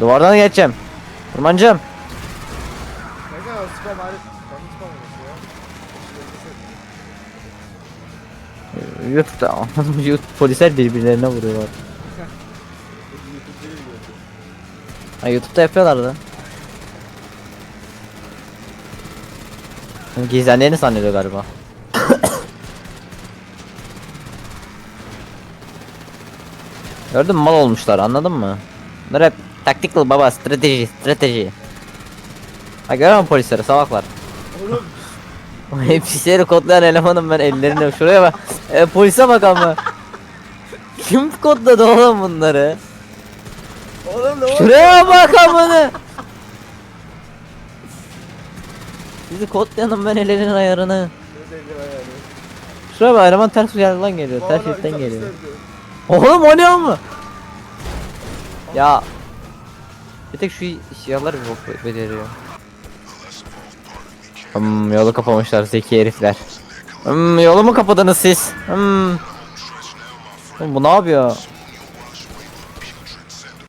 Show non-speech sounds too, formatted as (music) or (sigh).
Duvardan geçeceğim. Kurmancım. Kadar spam hariç. Hiç spam ya. YouTube'da (laughs) YouTube polisler birbirlerine vuruyorlar. Ha YouTube'da yapıyorlardı. Gizlendiğini sanıyor galiba. (coughs) Gördün mü mal olmuşlar anladın mı? Bunlar hep tactical baba strateji strateji. Ha görüyor musun polisleri salaklar. Oğlum (laughs) Hepsileri kodlayan elemanım ben ellerine şuraya bak. E, polise bak ama. Kim kodladı oğlum bunları? Oğlum ne oldu? Şuraya bak amına. Bizi kodlayanım ben ellerinin ayarını. Şuraya bak eleman ters yerden geliyor. Ters yerden geliyor. Oğlum o ne ama? Ya. Bir tek şu siyahlar bir bok beceriyor. Hmm, yolu kapamışlar zeki herifler. Hmm, yolu mu kapadınız siz? Hmm. Bu ne yapıyor?